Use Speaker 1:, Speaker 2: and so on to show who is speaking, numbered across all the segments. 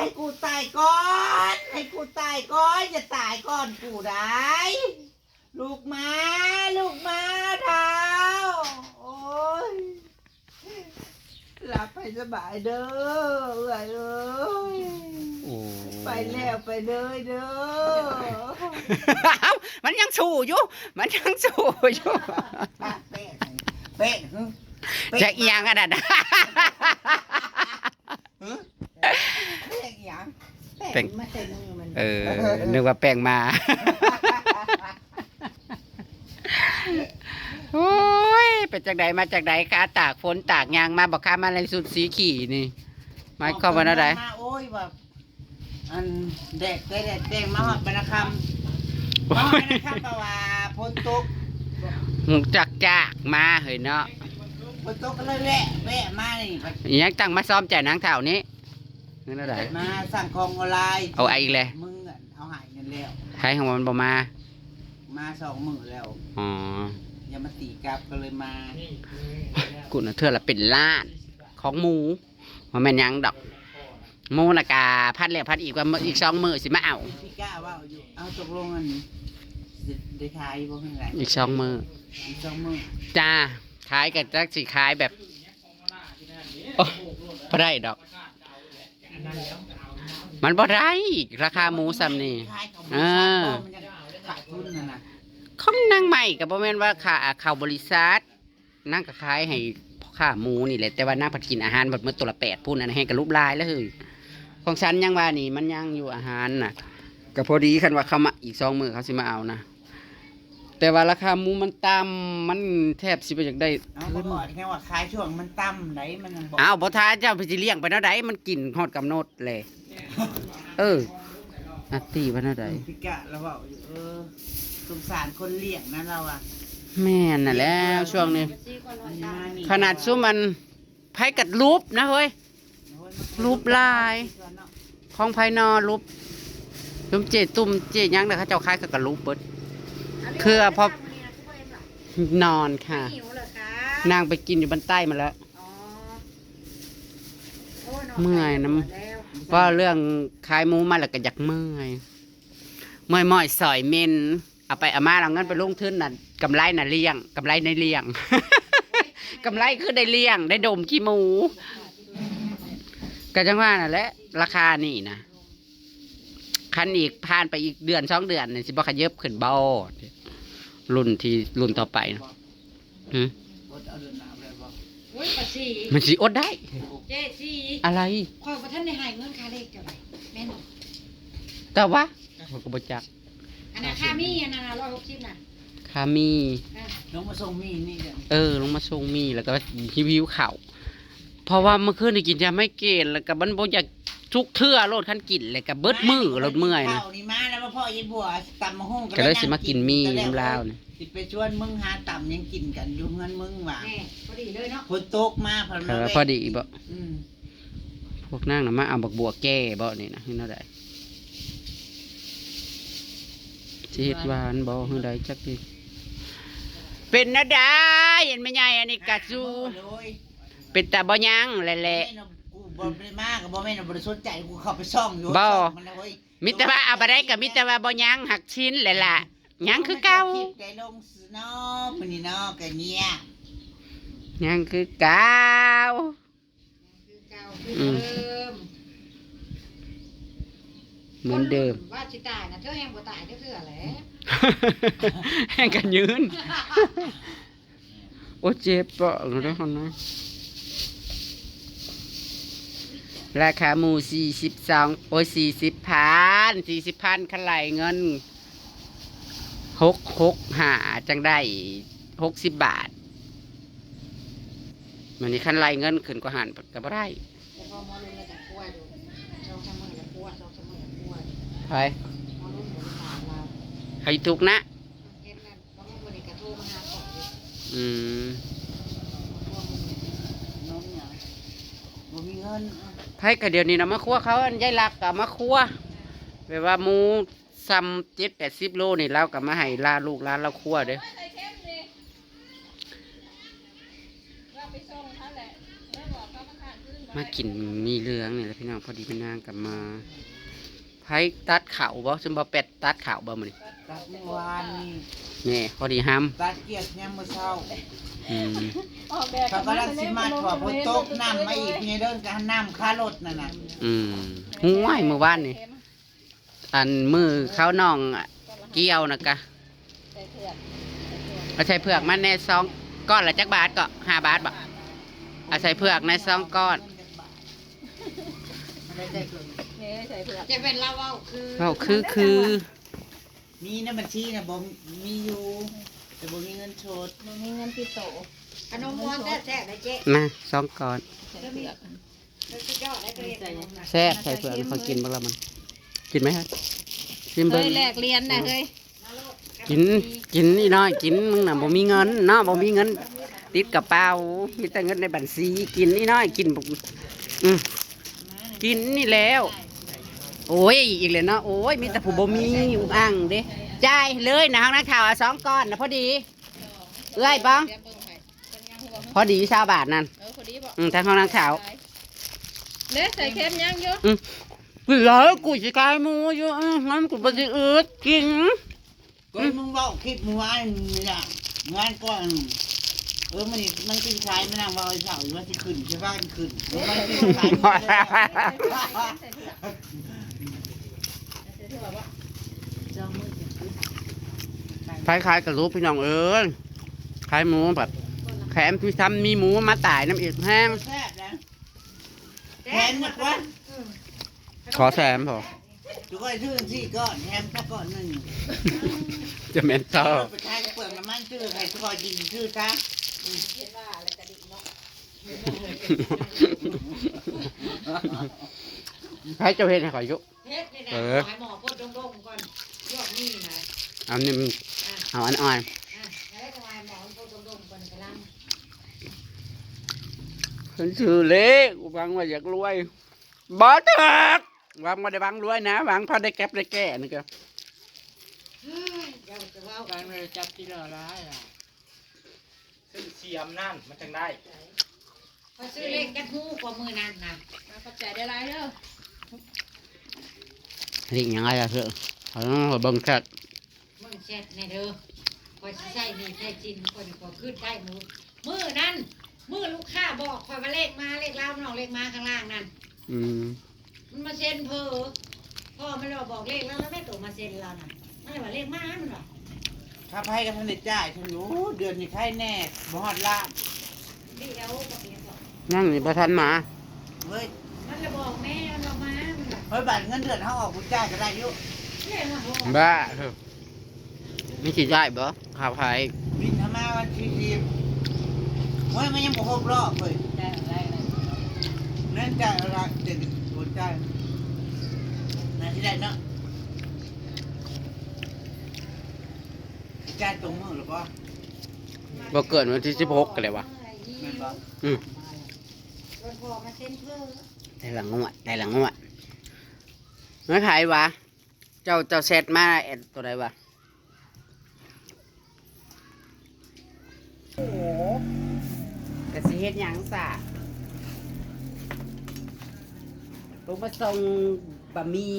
Speaker 1: ให้กูตายก่อน ให้กูตายก่อนจะตายก่อนกูได้ ลูกมาลูกมาเท้าโอ้ยหลับไปสบายเด้อเอ้ยเอ้ย
Speaker 2: โอ้
Speaker 1: ไปแล้วไปเลยเด้อ
Speaker 2: เอ้ามันยังสู้อยู่ มันยังสู้อยู่
Speaker 1: ปะเป๊ะเป๊ะหึเป๊
Speaker 2: จะเอียงขนาดนั้น
Speaker 1: หึ เป๊ะอีหยัง
Speaker 2: เป๊ะ
Speaker 1: เป๊ะไม่ใช่มือมัน
Speaker 2: เออนึกว่าแป้งมา โอ้ยเป็นจากใดมาจากใดคะตากฝนตากยางมาบอกค้ามาในสุดสีขี่นี่หมายความว่าอะไร
Speaker 1: มาโอ้ยแบบอันเด็กเด็กเด็กมาหอดบรรณคำมาหอดบรรณคำแปลว่าพ้นตก
Speaker 2: หูจักจากมาเฮ้ยเนาะ
Speaker 1: พ้นตกก็เลยแวะแวะมานี่ไป
Speaker 2: อิหยังตั้งมาซ้อมแจ่นางเท่านี้ นั่นอะไร
Speaker 1: มาสั่งของออนไลน์
Speaker 2: เอาไอ้อีกเลย
Speaker 1: มึงอะเอาหายเงินแล้ว
Speaker 2: ใครของมันบ่มา
Speaker 1: มาสองมือแล้ว
Speaker 2: อ๋อ
Speaker 1: อย่ามาตีกลับก็เลยมา
Speaker 2: กูน่ะเธอละเป็นล้านของหมูมันแม่นหยังดอกหมูน่ะกาพัดแล้วพัดอีกว่ามื้ออีกสองมือสิมาเอา
Speaker 1: พี่ก้าว่าอยู่เอาตกลงอันนี้สิได้ขายบ่เพิ่งไร
Speaker 2: อีกสองมือ
Speaker 1: อีกสองมือ
Speaker 2: จ้าขายกับจักสิขายแบบโอ้บ่ได้ดอก มันบ่ได้ราคาหมูซ้ำนี่
Speaker 1: ขายของ
Speaker 2: อ่า
Speaker 1: มันยังขาดทุนน่ะนะ
Speaker 2: ของนางใหม่ก็บ่แม่นว่าค่าเข้าบริษัทนางก็ขายให้ค่าหมูนี่แหละแต่ว่านางผัดกินอาหารหมดมื้อตัวละ8พุ่นอันให้กับรูปลายแล้วเฮ้ยของฉันยังว่านี่มันยังอยู่อาหารน่ะก็พอดีคันว่าเขามาอีกสองมื้อเขาสิมาเอานะ แต่ว่าราคาหมูมันต่ำมันแทบสิบ่อยากได้
Speaker 1: เอาบ่บอกแค่ว่าขายช่วงมันต่ำไหนมันยังบอก
Speaker 2: อ้าวบ่ทาเจ้าไปสิเลี้ยงไปเนาะใดมันกินฮอดกำหนดเลยเอออัตตีว่าเนาะใด
Speaker 1: พี่กะเราบอกอยู่เออสงสารคนเลี้ยงนะเราอะ
Speaker 2: แม่นน่ะแล้วช่วงนี้
Speaker 1: มันมานี่
Speaker 2: ขนาดซุมันไผกัดรูปนะเฮ้ย รูปลาย ของภายนอกรูปลุมเจตุ่มเจหยังนะเขาเจ้าคล้ายกับกระรูปเบิด คือพอนอนค่ะ
Speaker 3: หิวเหรอคะ
Speaker 2: นางไปกินอยู่บนใต้มาแล้ว
Speaker 3: อ๋อโอ้น
Speaker 2: เมื่อยน้ำ
Speaker 3: แล้ว
Speaker 2: เพราะเรื่องขายหมูมาแล้วก็อยากเมื่อยเมื่อยม่อยสอยเมนเอาไปเอามาเอาเงินไปลงทุนน่ะกำไรน่ะเลี้ยงกำไรในเลี้ยง กำไรคือได้เลี้ยง ได้ดมขี้หมูก็จังว่าน่ะแหละราคานี่นะคันอีกผ่านไปอีกเดือนสองเดือนนี่สิบ่ขยับขึ้นเบา รุ่นที่รุ่นต่อไปนะหืม
Speaker 1: อดเอาเดินหนาวเลยบอก
Speaker 3: โอ้ยปะสี
Speaker 2: มันสิอดได้
Speaker 3: เจ๊สี
Speaker 2: อะไร
Speaker 3: คอยประท่านในหายเงินค่าเลขเท่าไหร่แม่นบ่
Speaker 2: แต่ว่าเขาก็บ่จัก
Speaker 3: อันนั้นค่ามีอันนั้นร้อยหกสิบน่ะ
Speaker 2: คามี
Speaker 3: อะ
Speaker 1: น้องมาส่งมีนี่เดี๋ยว
Speaker 2: เออ ลงมาชงมีแล้วก็หิวหิวเข่าวเพราะว่าเมื่อคืนได้กินยาไม่เกณฑ์แล้วก็มันบ่อยากทุกเทื่อโลดคันกินเลยก็เบิดมือรถเมื่อยนะ
Speaker 1: ข้าวนี่มาแล้ว พ่อยินบัวตำมะฮุ่ง
Speaker 2: ก็เลยสิมากินมีน้ำลาวนี่
Speaker 1: สิไปชวนมึงหาตำยังกินกันอยู่เงินมึงว่ะ
Speaker 3: แม่พอดีเลยเนาะ
Speaker 1: ฝนตกมาพอ
Speaker 2: เอ
Speaker 1: มา
Speaker 2: อ
Speaker 1: แวะ
Speaker 2: พอดีบ่
Speaker 1: อืม
Speaker 2: พวกนางน่ะมาเอาบักบัวแก้บ่นี่นะเฮ็ดแนวใดสิเฮ็ดหวานบ่เฮ็ดใดจักดิเป็นนะดาเห็นไหมใหญ่อันนี้กะซู
Speaker 1: เลย
Speaker 2: เป็นตาบ่ยังแหละ
Speaker 1: แม่นกู บ่ได้มากกับบ่แม่นบ่ได้สนใจกูเข้าไปซ่องอยู่
Speaker 2: บ่
Speaker 1: ซ่องมันนะเว้ย
Speaker 2: ๆมิตรว่าเอาบ่ได้ก็มิตรว่าบ่ยังหักชิ้นแหละล่ะยังคือเก่า
Speaker 1: คลิปไก่ลงเนาะมื้อนี้เนาะก็เงียบ
Speaker 2: ยังคือเก่า
Speaker 3: คือเก่าคือ
Speaker 2: อืม
Speaker 3: เดิม
Speaker 2: เหมือนเดิม
Speaker 3: ว่าสิตายนะเธอแห้งบ่ตายเด้อคืออะไร
Speaker 2: แห่งกันยืน โอ้เจ็บปะแล้วคนนะ ราคาหมูสี่สิบสองโอ้ยสี่สิบพันสี่สิบพันขลายเงินหกหกหาจังได้หกสิบบาท มันนี่ขั้นไล่เงินขึ้นกว่าหันกับไรไป
Speaker 3: ใคร
Speaker 2: ถูกนะ
Speaker 3: อืมาหาของอยู่
Speaker 2: อืม
Speaker 1: น้องเนี่ยบ่ มีเงิน
Speaker 2: ไผกะเดี๋ยวนี้นะมาคั่วเขาอันยายลักกับมาคั่วแบบว่าหมูซ้ำเจ็ดแปดสิบโลนี่เรากับมาให้ลาลูกร้านเราคั่วเด้อ
Speaker 4: เราไปส่งเขาแหละแล้วบอกเขามาขานขึ้น
Speaker 2: มากินมีเรื่องนี่แหละพี่น้องพอดีเป็นนางกลับมาไผตัดเข่าบ่ซึ่งบ่เป็ดตัดเข่าบ่มื้อนี้
Speaker 1: ตัดเมื่อวานนี่
Speaker 2: นี่พอดีห้าม
Speaker 1: ตัดเกียรติยามมื้อเช้า
Speaker 2: อืม
Speaker 5: ออกแบบ
Speaker 1: เขากำลังสิมาถั่วพนตกน้ำมาอีกนี่เดินกันน้ำค่ารถนั่นน่ะ
Speaker 2: อืมห้วยมื้อวานนี่อันมือเขาน้องอะเกี่ยวนะกะ
Speaker 5: ใส่เผือก
Speaker 2: เอาใส่เผือกมาในซองก้อนละจักบาทก็ห้าบาทบ่เอาใส่เผือกในซองก้อน
Speaker 1: ไม่ได้เกิน
Speaker 5: นี่ใส่เผือก
Speaker 3: จะเป็นเล่าเว่าคือ
Speaker 2: เว้าคือคือ
Speaker 1: มีในบัญชีนะบ่มีอยู่ แต่บ่มีเงินชด
Speaker 5: มันมีเงินติดโต
Speaker 3: ขนมม้วนแท้ๆนะเจ๊
Speaker 2: มาซองก้อน
Speaker 5: ใส่เผือก
Speaker 3: แล้วสุดยอดได้เกรียนนะ
Speaker 2: แซ่บใส่เผือกเขากินบ้างแล้วมัน กินไหมครับกินเบิ้
Speaker 5: เฮ้
Speaker 2: ง
Speaker 5: ยแลกเรียนนะเฮ้ย
Speaker 2: กินกินนี่น้อย กินมึงน่ะบ่มีเงินเนาะบ่มีเงิน ติดกระเป๋ามีแต่เงินในบัญชีกินนี่น้อยกินบ่อืมกินนี่แล้ว โอ้ยอีกเลยเนาะโอ้ยมีแต่ผู้บ่มีอุกอ่างเด้ จ่ายเลยนะห้องนักข่าวเอาสองก้อนนะพอดี เอ้ยบ้อง
Speaker 5: เดี๋ยวเบิ่งให้เป็นยังหัว
Speaker 2: พอดีชาวบาทนั่น
Speaker 5: เออพอดีบอก
Speaker 2: อืมทางห้องนักข่าว
Speaker 5: เด้ใส่เค็มยังอยู่
Speaker 2: กูเลยกูสิกายหมูอยู่อืมงั้นกูบ่สิอืดกิน
Speaker 1: ก็มึงเว้าคลิปเมื่อวานนี่ล่ะงานก่อนเออมันนี่มันกินชายมันนั่งเว่าไอ้เสาอยู่ว่าสิขึ้นใช่ว่ามันขึ้นเออมันกินชายมันเลย
Speaker 5: ใส่เผือกใส่เผือกว่า
Speaker 1: เจ้ามือจะขึ้น
Speaker 2: ค ล้ายๆกับรูปพี่น้องเอ้ยขายหมูแบบแถมพี่ทำมีหมูมาตายน้ำอีกแห้ง
Speaker 1: แซ่บนะแทนนะกว่า
Speaker 2: ขอแซมพอ
Speaker 1: ทุกคนชื่อสี่ก้อนแถมสักก้อนหนึ่ง
Speaker 2: จะเม็นเจ้า
Speaker 1: ไปใช้เปลือกน้ำมันชื่อใครทุกคนกินชื่อซะ
Speaker 5: เห็นว่าอะไรกระดิกเนาะ
Speaker 2: ใครจะเห็นให้ขอยอยุ
Speaker 3: เฮ็ดนี่นะ
Speaker 2: เออ
Speaker 3: ขายหมอพ่นดงๆก่อนยอดนี่นะ
Speaker 2: เอานี่มัน
Speaker 3: อะ
Speaker 2: เอาอันอ่อน
Speaker 3: อะแล้วขายหมอพ่นดงๆก่อนกำลัง
Speaker 2: ฉันชื่อเล็กหวังว่าอยากรวยบอเถิดหวังว่าได้หวังรวยนะหวังพอได้แก็บได้แก่นี่ก็
Speaker 3: เฮ้ยเจ้าจะเว่า
Speaker 1: การไม่จับที่ละร้ายอะ
Speaker 4: ซื้อเสียมนั่นมันจังได้
Speaker 3: พอซื้อเลขจักหูกว่ามือนั่นนะ
Speaker 5: มาขอบใจได้ไรเด้อ
Speaker 2: เรียกยังไงอะเถอะเขาต้องเบิ่งแค่
Speaker 3: มึง เช็ดแน่เด้อพอสิใส่นี่ใส่จินคนก็ขึ้นได้มือมือนั่นมือลูกค้าบอกคอยว่าเลขมาเลขเล่าน้องเลขมาข้างล่างนั่น
Speaker 2: อืม
Speaker 3: มันมาเซ็นเพอพ่อมันเราบอกเลขแล้วแล้วแม่ตัวมาเซ็นเราน่ะมันเลยว่าเลขมามันหรอ
Speaker 1: ถ้าไพ่กับทันได้จ่ายฉันรู้เดือนนี้ไพ่แน่บ่ฮอดล้าน
Speaker 3: ดีเอลบอกเองบอก
Speaker 2: นั่งนี่ประทันมา
Speaker 1: เว้ย
Speaker 3: มันเลยบอกแม่มันเรามามันแบบ
Speaker 1: เฮ้ยบัตรเงินเดือนเขาออกกูจ่ายก็ได้อยุ
Speaker 3: เลขมาบอก
Speaker 2: บ้าเถอะ ไม่สิได้บ่ข่าวไผ
Speaker 1: บินทำมาวันที่สิบเฮ้ยมันยังบ่ครบรอบเลย
Speaker 5: ได้อะไรอะไร
Speaker 1: นั่นจ่ายอะไรเด็กโอนจ่ายนั่นที่ได้เนาะจ่ายตรงมือหรือเปล่า
Speaker 2: บ่เกินวันที่16กันเลยวะ
Speaker 1: แม่นปะ
Speaker 2: อืม
Speaker 3: รถพอมาเซ็นเพอ
Speaker 2: ได้หลังงวดได้หลังงวดไม่ไผวะเจ้าเจ้าเซตมาเอ็ดตัวใดวะ โอ้กะสิเฮ็ดหยังซะลงมาส่งบะหมี่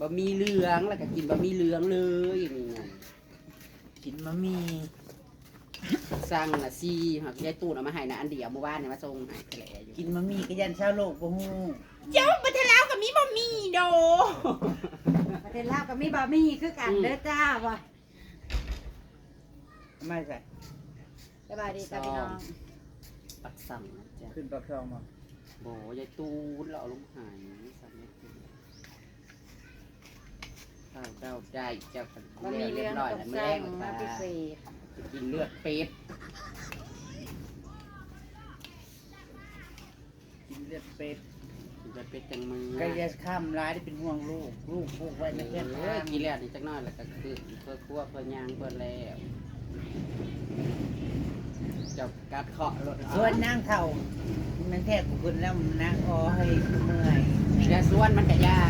Speaker 2: บะหมี่เหลืองแล้วก็กินบะหมี่เหลืองเลยนี่ไง
Speaker 1: กินมะมี
Speaker 2: สั่งน่ะซีหักยายตูนเอามาให้นะอันเดียวเมื่อวานเนี่ยมาส่งให้แกละอยู่
Speaker 1: กินมะมีก็ยันชาวโลกบ่ฮู้
Speaker 2: เจ้าไปเทแล้วกับมีบะหมี่โด
Speaker 3: ประเด็นลาวกับมีบะหมี่คือกันเด้อจ้าว่ะ
Speaker 1: ไม่ใช่
Speaker 3: สบายดีจ้าพี่น้อง
Speaker 2: ปักสั่งนะจ๊ะ
Speaker 1: ขึ้นปากซองมา
Speaker 2: โบยายตูนเราเอาลงหายสั่งยายตูนข้าวเจ้าได้เจ้ากัน
Speaker 5: มันมีเรื่อง
Speaker 2: ร้อย
Speaker 5: กับ
Speaker 2: แล้วไม่
Speaker 5: แซ
Speaker 2: แรงง
Speaker 5: มา
Speaker 2: มา
Speaker 5: พิเศษ
Speaker 2: กินเลือดเป็ด
Speaker 1: กินเลือดเป็ด
Speaker 2: กินเลือดเป็ดจังมือ
Speaker 1: ก็จะข้ามร้ายได้เป็นห่วงลูก ลูกผูกไว้ในแค่
Speaker 2: เอ
Speaker 1: ทา
Speaker 2: องกินเลือดนี่จักหน้อยแล้วก็คือเพื่อคั่วเพื่อย่างเพื่อแล้วเจ้ากัดเคาะรถ
Speaker 1: ส่วนนางเท่า มันแค่กูขึ้นแล้วนางคอให้เมื่อย
Speaker 2: ยาส่วนมันกะยา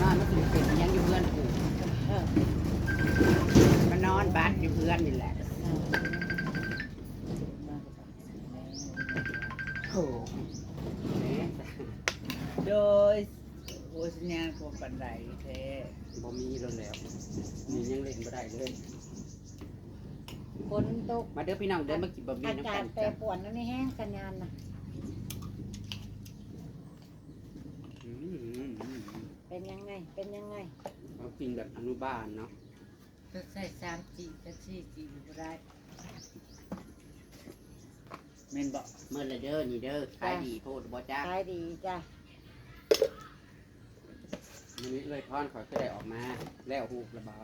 Speaker 2: นอนมันถึงเป็นอิหยังอยู่เพื่อนกู
Speaker 1: เออ
Speaker 2: มันนอนบ้านอยู่เพื่อนนี่แหละโอ้
Speaker 1: โดยโอ้สัญญาณของปันไดแท้
Speaker 2: บ่มีแล้วแล้วนี่ยังเล่นบ่ได้เลย
Speaker 3: ฝนตก
Speaker 2: มาเด้อพี่น้องเด้อมากินบะหมี่
Speaker 3: อา
Speaker 2: น้ำ
Speaker 3: กา
Speaker 2: กั
Speaker 3: ศ
Speaker 2: น
Speaker 3: แปรปรวนแล้วนี่แห้งสัญญาณนะ
Speaker 2: อืมอืมอืม
Speaker 3: เป็นยังไง เป็นยังไง
Speaker 2: เรากินแบบอนุบาลเนาะ
Speaker 4: จะใส่สามจีจะสี่จีก็ได้
Speaker 1: เมนบอก
Speaker 2: เมื่อละเด้อนี่เด้อขายดีโพดบ่จ้า
Speaker 3: ขายดีจ้ะ
Speaker 2: มันนี้เลยพรขอยก็ได้ออกมาแล้วฮูกระบา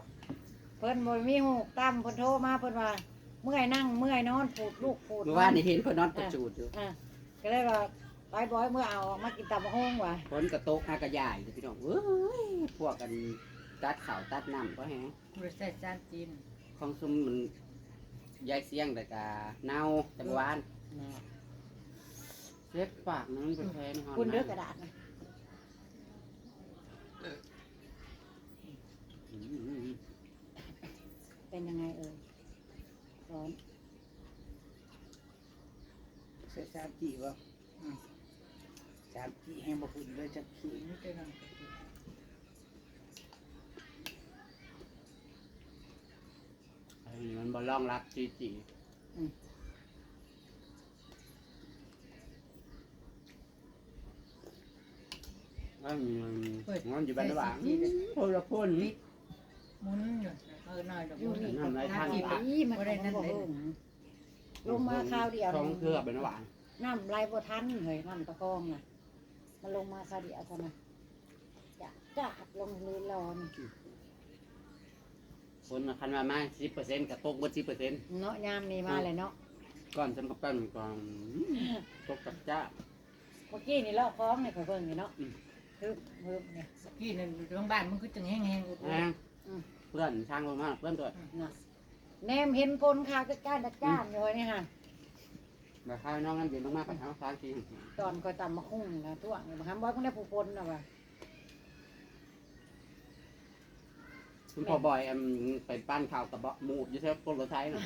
Speaker 3: เพิ่นบ่มีหูกตั้มเพิ่นโทรมาเพิ่นว่าเมื่อยนั่งเมื่อยนอนปูดลูกปูด
Speaker 2: เมื่อวานนี่เห็นเพิ่นนอนประจูดอยู่
Speaker 3: อะก็เลยว่าไปบอยเมื่อเอาออกมากินตับกห้องว่ะ
Speaker 2: ฝนกระตกอากระยายพี่น้องเอ้ยพวกกันตัดข่าวตัดน้ำก็แฮง
Speaker 4: จะใส่สามจี
Speaker 2: ของซุมมันยายเสียงแต่กาเน่าแต่เมื่อวาน
Speaker 3: นะ
Speaker 2: เล็บปากมันเป็นแผลในห้อง
Speaker 3: คุณเด้อกระดาษนะ
Speaker 2: อืมอืมอืม
Speaker 3: เป็นยังไงเอ่ยร้อน
Speaker 1: ใส่สามจีบ่อืมสามจีให้บ่ขึ้นเลยจะขี้
Speaker 4: นี่เป็นอะไร
Speaker 2: ไอ้นี่มันบ่ล่องรักจีจีว่ามีมันงอนอยู่บ้านระหว่างโพละพ่น
Speaker 4: หมุนอยู่ เออหน่อยดอก
Speaker 3: อยู่นี่
Speaker 2: น้ำลายทาง
Speaker 3: อี
Speaker 2: ปาก
Speaker 3: มัน
Speaker 4: บ่ได้นั่น
Speaker 3: บ่
Speaker 4: เลย
Speaker 3: เบิ่งลงมาคราวเดียว
Speaker 2: ท้องเครือบ้านระหว่าง
Speaker 3: น้ำไหลบ่ทันเลยน้ำตะกองน่ะมันลงมาคราวเดียวเท่านั้นจะจะลงเลยร้อน
Speaker 2: คนคันมามาสิบเปอร์เซ็นต์กับตกบนสิบเปอร์เซ็นต์
Speaker 3: เนาะยามนี้มาเลยเนาะ
Speaker 2: ก่อนจำกับกันก่อนตกกับจ้า
Speaker 3: เมื่อกี้นี่เลาะคล้องนี่ข่อยเบิ่งนี่เนาะ
Speaker 2: อืม
Speaker 3: ฮึบฮึบเนี่ย
Speaker 4: กี่นั่นอยู่โรงพยาบาลมันก็จึงแห้งๆอยู่
Speaker 2: แองเพื่อนช่างลงมาเพื่อนตัว
Speaker 3: น่ะแนมเห็นพลค่ะก้านๆจ้านๆอยู่นี่ฮะ
Speaker 2: แบบข้าวน้องนั่นเดี๋ยวลงมาไปทางซ้ายที
Speaker 3: ตอนคอยตำมะคุ้งนี่นะตัวนี่บางครั้งบ่คงได้ผู้พลนะว่ะ
Speaker 2: คุณพ่อบอยเอ็มไปปั้นข้าวกับเบาะหมูอยู่แถวปนรถไทยน่ะ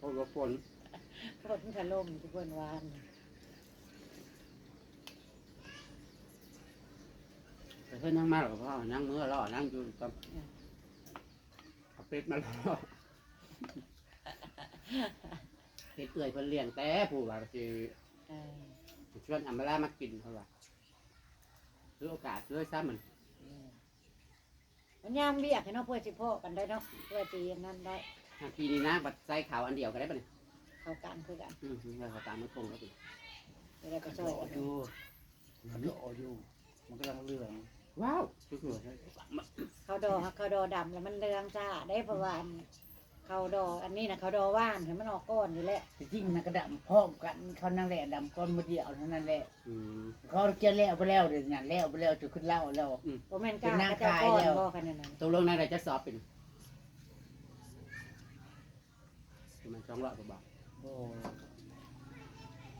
Speaker 2: ปนรถฝน
Speaker 3: พลถล่มทุกคนวาน
Speaker 2: แต่เพื่อนนั่งมาหรอกพ่อนั่งมือรอนั่งอยู่กับ เอาเป็ดมารอเป็ดเปื่อยเพิ่นเลี้ยงแต่ผู้ว่าคือ
Speaker 3: เออ
Speaker 2: ชวนอัมบาลามากินเขาว่าซื้อโอกาสซื้อซ้ำมัน
Speaker 3: มันยามเบียกให้เนาะเพื่อสิพ่อกันได้เนาะเพื่อตีนั่นได้
Speaker 2: หากทีนี้นะบัดใส่ขาวอันเดียวก็ได้ปะเนี่ย
Speaker 3: เข้ากันคือกัน
Speaker 2: อืมแล้วเขาตามมาตรงแล้วดิ
Speaker 3: จะได้ไป
Speaker 1: มัน
Speaker 3: ช่วย
Speaker 1: ก็
Speaker 3: กัน
Speaker 1: อยู่ มันก็อยู่มันก็ลังเรื่อง
Speaker 2: ว้าวสุดยอดเลย
Speaker 3: เขาดอเขาดอดำแล้วมันเรืองจ้าได้เพราะว่าอันเขาดออันนี้นะเขาดอว่านเห็นมันออกก้อนอยู่แล้ว
Speaker 1: แต่จริงมันก็ดำพร้อมกันเขานั่งแหละดำก้อนมือเดียวเท่านั้นแหละ
Speaker 2: อืม
Speaker 1: เขาเกี่ยวแล้วไปแล้วเดี๋ยวนี้แล้วไปแล้วจะขึ้นเล่าแล้ว
Speaker 3: โมเมนกล้า
Speaker 1: เป็นนาง
Speaker 3: เขาจะก้อน
Speaker 1: ขายแล้ว
Speaker 3: บ่กันนั่นน่ะ
Speaker 2: ตกลงในใดจะสอบเป็นประมาณสองร้อยกว่าบาท
Speaker 1: โอ้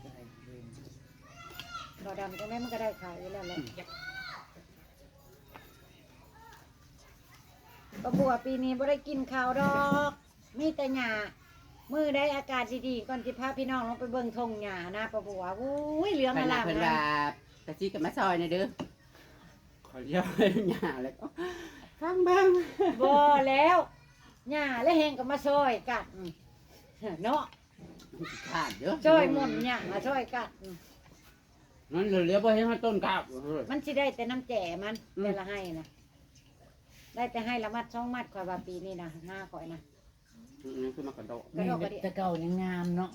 Speaker 1: ก็ได้เรื่อง
Speaker 3: ดอดำตรงนี้มันก็ได้ขายอยู่แล้วแหละ ก็บัวปีนี้บ่ได้กินข้าวดอก มีแต่หญ้ามือได้อากาศดีๆก่อนสิพาพี่น้องลงไปเบิ่งทงหญ้านะปะบัวอุ้ยเหลือง
Speaker 2: ไป
Speaker 3: อ
Speaker 2: นา
Speaker 3: ลาม
Speaker 2: เพิ่น
Speaker 3: นะ
Speaker 2: ว่ากะจิกับมาซอยเนี่ยเด้อขอเรียกเลยหยาแล้วก็ฟังเบ้าง
Speaker 3: บ่แล้วหญ้าและแหงก็มาซอยกันเนาะ
Speaker 2: มันสิขาดเยอะ
Speaker 3: ซอยหม่นหญ้ามาซอยกัน
Speaker 2: นั่นเหลือๆบ่เห็นว่าต้นกาบ
Speaker 3: มันสิได้แต่น้ำแจ่มัน
Speaker 2: อืม
Speaker 3: แต่ละให้นะ ได้แต่ให้ละมัดช่องมัดข่อยว่าปีนี้นะหน้าข่อยนะ
Speaker 2: อืมนี่คือมากระโดด
Speaker 3: กระ
Speaker 1: นี่
Speaker 3: ดกกระเดีย
Speaker 1: แต่เก่ายังงามเนาะ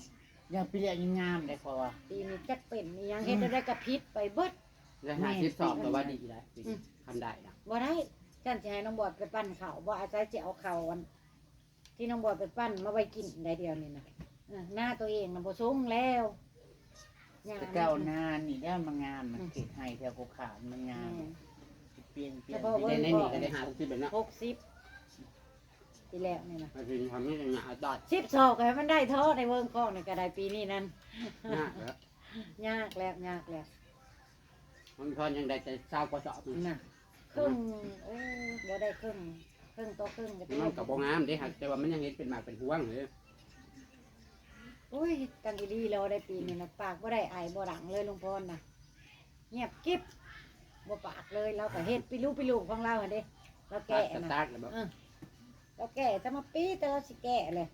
Speaker 1: ยังปีเรียยังงามเลยพอว่า
Speaker 3: ปีนี้จักเป็นนี่ยังเฮ็ดได้กระพริบไปเบิด
Speaker 2: ได้ห้าสิบสองแต่ว่าดีแล้วทำได้นะ
Speaker 3: บ่ได้ฉันสิให้น้องบอดไปปั้นข้าวบ่อาศัยสิเอาข้าวอัน ที่น้องบอดไปปั้นมาไว้กินได้เดียวนี่นะเออหน้าตัวเองน่ะบ่สูงแล้วหญ้
Speaker 1: แต่เก่านานนี่แล้วมันงามมันเกตให้แถวโคขานมันงาม
Speaker 3: แม่
Speaker 1: เปลี่ยนเปลี่ยน
Speaker 3: เฉพาะ
Speaker 2: ในในนี่ก็ได้หาทุกที่แบบนั้น
Speaker 3: หกสิบปีแล้วนี่นะ
Speaker 2: มันเป็นความไม่ได้หยาดอด
Speaker 3: สิบสองก็ให้มันได้ท่อในเวิร์กล้องนี่ก็ได้ปีนี้นั่น
Speaker 2: หน้าแล้ว
Speaker 3: ยากแล้วยากแล้ว
Speaker 2: มันพอยังได้แต่เศร้ากว่าสอบ
Speaker 3: น่ะครึ่งโอ้บ่ได้ครึ่งครึ่งต่อครึ่งก็ได้
Speaker 2: มันกับบงามเด้หักแต่ว่ามันยังเห็นเป็นหมากเป็นห่วงเลย
Speaker 3: โอ้ยกันดีๆเราได้ปีนี้นะปากบ่ได้ไอายบ่ดังเลยลุงพรนะเงียบกิ๊บ บ่ปากเลยเราก็เฮ็ดปิลูปิลูของเราหั่นเด้เรา
Speaker 2: แกะ
Speaker 3: แก่
Speaker 2: ส
Speaker 3: นะ
Speaker 2: ตาร์ทแล้วบ่
Speaker 3: เราแก่จะมาปีแต่เราสิแก่เลย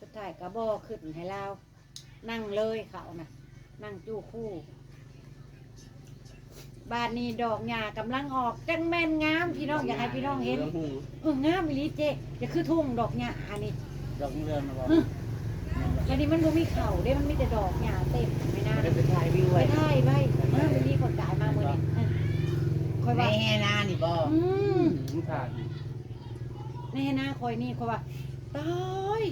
Speaker 3: สุดท้ายก็บ่ขึ้นให้เรานั่งเลยเขานะนั่งจู้คู่ บ้านนี้ดอกหญ้ากำลังออกจังแม่นงามพี่น้องอยากให้พี่น้องเห็น
Speaker 2: รื่องหู
Speaker 3: เอองามอีหลีเจ๊จะคือทุ่งดอกหญ้าอันนี้
Speaker 1: ดอกเรืองนะบอก
Speaker 3: แล้วนี่มันบ่มีเข่าเด้มันมีแต่ดอกหญ้าเต็มไม่น่า
Speaker 1: เดี๋ยวไปถ่ายวิว
Speaker 3: ไป
Speaker 1: ไว้
Speaker 3: ถ่ายไว้เออมันมีคนจ่ายมามื้อนี้เออคอย
Speaker 1: ใน
Speaker 3: ว่า
Speaker 1: แห่นานี่บ่
Speaker 3: อืม
Speaker 2: มันขาด
Speaker 3: แน่นะคอยนี่คอยว่าตาย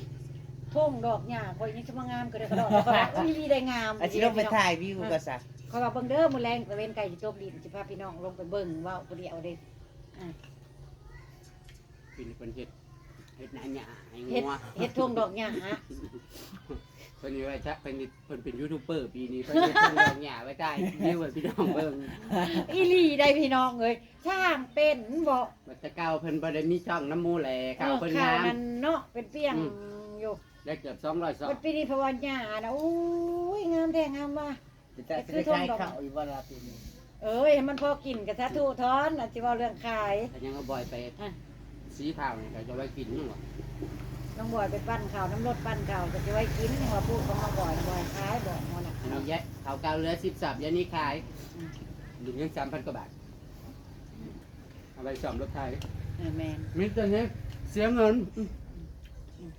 Speaker 3: ทุ่งดอกหญ้าคอยนี่จะมางามก็ได้ก็ดอกคอยว่าอุ้ยมีได้งาม
Speaker 1: อาชิลงไปถ่ายวิวก็ซะ
Speaker 3: คอยว่าเบิ่งเด้อมื้อแรงตะเวนไก่สิตกดินสิพาพี่น้องลงไปเบิ่งเว้าผู้เดียวเด้อ่า
Speaker 2: เป็นเป็นเฮ็ด เฮ็ดหน้าหยาให้
Speaker 3: เฮ็ด
Speaker 2: งัว
Speaker 3: เฮ็ดทุ่งดอกหญ้าฮะ
Speaker 2: เพิ่นนี่ว่าจะเป็นเพิ่นเป็นยูทูบเบอร์ปีนี้เพิ่นเฮ็ดช่องดอกหญ้าไว้ได้นี่ว่าพี่น้องเบิ่ง
Speaker 3: อีหลีได้พี่น้องเอ้ยช่างเป็นบ่
Speaker 2: ว่าแต่เก่าเพิ่นบ่ได้มีช่องน้ำมูแลข่าวเพิ่น
Speaker 3: ข่าว
Speaker 2: งาม
Speaker 3: มันเนาะเป็นเปียง
Speaker 2: อืม
Speaker 3: อยู่
Speaker 2: ได้เกือบ200ซอง
Speaker 3: มันปีนี้พะวันหญ้านะอู้ยงามแท้งามว่ะ
Speaker 1: จะจะไปถ่ายเขาอีกว่าลาปีนี้
Speaker 3: เอ้ยให้มันพอกินกับสาธุทอนอาจจะเว้าเรื่องขาย
Speaker 2: ถ้ายังเอาบ่อยไป
Speaker 3: อะ
Speaker 2: สีเผานี่ก็จะไว้กินนี่หว่า
Speaker 3: น้องบอยไปปั้นข้าวน้ำรถปั้นข้าวก็จะไว้กินยังว่าพูดของน้องบอยน้องบอยขายบอกมันน่ะ
Speaker 2: อันนี้แยะข้าวเก่าเหลือ10สับยานี้ขายหลุมยัง3,000กว่าบาทเอาไปซ่อมรถไถ
Speaker 3: เออแม่น
Speaker 2: มีแต่นี้เสียเงิน
Speaker 3: อืม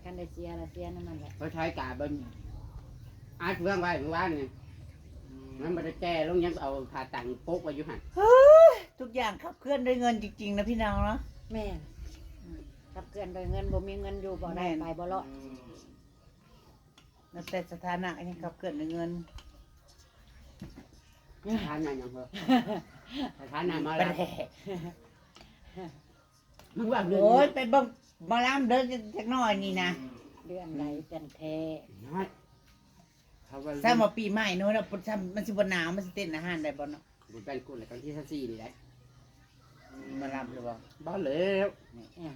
Speaker 3: คันได้เสียละเสียนั่นมันแหละ
Speaker 2: ไปใช้กาเบิ่นอาเฟืองไว้เมื่อวานนี่มันบ่ได้แก้ลงยังเอาผ่าตังโปกไว้อยู่หั่น
Speaker 1: ทุกอย่างขับเคลื่อนด้วยเงินจริงๆนะพี่น้องเนาะ
Speaker 3: แม่นอืม ขับเกินโดยเงินบ่มีเงินอยู่บ่ได้
Speaker 1: แม่น
Speaker 3: ไปบ่รอด
Speaker 1: แล้วแต่สถานะนี่ขับเคลื่อนด้วยเงิน
Speaker 2: ทานนั่นยังเหรอทานนั่นมา
Speaker 1: ไป
Speaker 2: แล้ว
Speaker 1: แหละ
Speaker 2: มึงว่าเรื่อง
Speaker 1: โอ้ยไปเบิ่งหมาลำเดินจักหน่อยนี่นะ
Speaker 3: เดือนไหนจันแท้
Speaker 2: น้อยเขาว่า
Speaker 1: ถ้ามาปีใหม่โน้นน่ะปุ๊บถ้ามันสิบ่หนาวมันสิเต้นอาหารได้บ่เนาะ
Speaker 2: บุญเป็นกุลเลยกันที่สี่นี่แหละ
Speaker 1: หมาลำหรือบ่
Speaker 2: บ้าแล้ว
Speaker 3: เนี่ย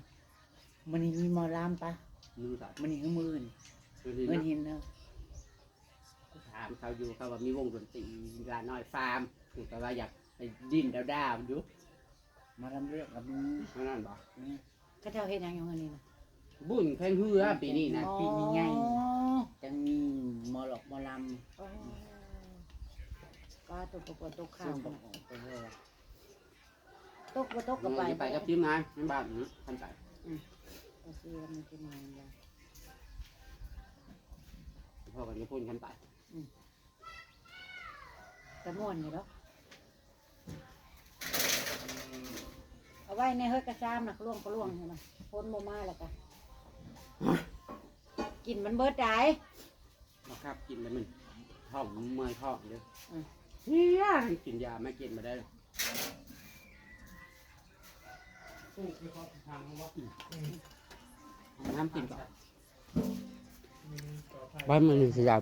Speaker 1: มื้อนี้มีหมอลำปะ
Speaker 2: มึงสัตว์
Speaker 1: มื้อนี้คือมื้ออื่น
Speaker 2: คือที่
Speaker 1: มื้อ
Speaker 2: เนาะ
Speaker 1: หินเนาะ
Speaker 2: ถามเขาอยู่เขาว่ามีวงดนตรีลาน้อยฟาร์มคือแต่ว่าอยากไปดิ้นดาวดาวๆอยู่
Speaker 1: หมาลำเรื่องกับมี
Speaker 2: เพราะนั่นบอก
Speaker 3: เขาเจ้าเฮ็ดหยังอยู่หั่นนี่นะ
Speaker 2: บุญแข่งเรือปีนี้นะ
Speaker 1: ปีนี้ไง
Speaker 3: อ๋อ
Speaker 1: จังมีหมอหลอกหมอล
Speaker 3: อ๋อปลาตกปลาตกำข้า
Speaker 1: ซึ่
Speaker 3: ว
Speaker 1: งบ
Speaker 3: กั
Speaker 1: อนกไปว่า
Speaker 3: ตกบ่ตก
Speaker 2: มึ
Speaker 3: ก็
Speaker 2: ง
Speaker 3: ไป
Speaker 2: จะไปกับทีมงานในบ้านนี้ท่านไป
Speaker 3: โอเคมั นสิมาแล้ว
Speaker 2: พ่อกันจะพูดท่านไป
Speaker 3: แต่ม่วนอยู่แล้วเอาไว้ในเฮ้ยกระซามน่ะล่วงก็ล่วงอยู่นะพ้นบ่มาแล้วก็กินมันเบิดได้
Speaker 2: มาครับกินแล้วมันท้องเมื่อยท้องเด้อ
Speaker 3: อืม
Speaker 2: เฮียกินยาไม่กินมาได้เลย น้ำกินก่อนว่ามันสิอยาก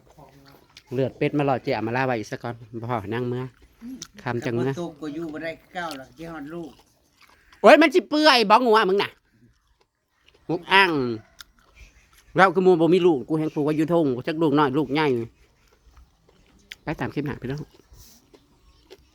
Speaker 2: เลือดเป็ดมาหล่อเจียมาล่าไว้อีกสักก่อนพ่อนั่งเมื่อคำจัง
Speaker 1: เมื่
Speaker 2: เมื่อ
Speaker 1: ตุกก็อยู่บ่ได้เก้าหรอกที่ฮอดลูก
Speaker 2: โอ้ยมันสิเปื่อยบ้องหัวมึงน่ะมุกอ้างเราคือหมูบ่มีลูกกูแหงปลูกไว้อยู่ทงกูจักลูกน้อยลูกใหญ่ไปตามคลิปหน้าพี่น้อง